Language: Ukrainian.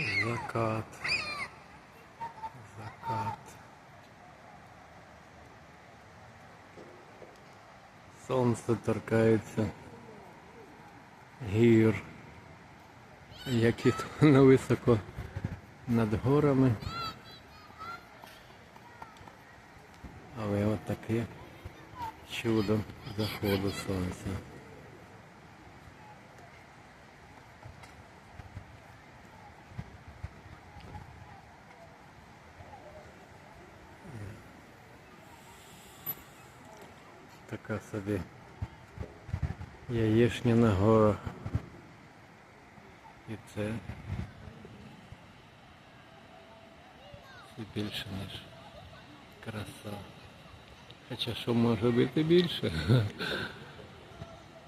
Закат. Закат. Сонце торкається гір, які тут високо над горами. Але от таке чудо заходу сонця. Така собі яєшня на горах. І це все більше, ніж краса. Хоча що може бути більше?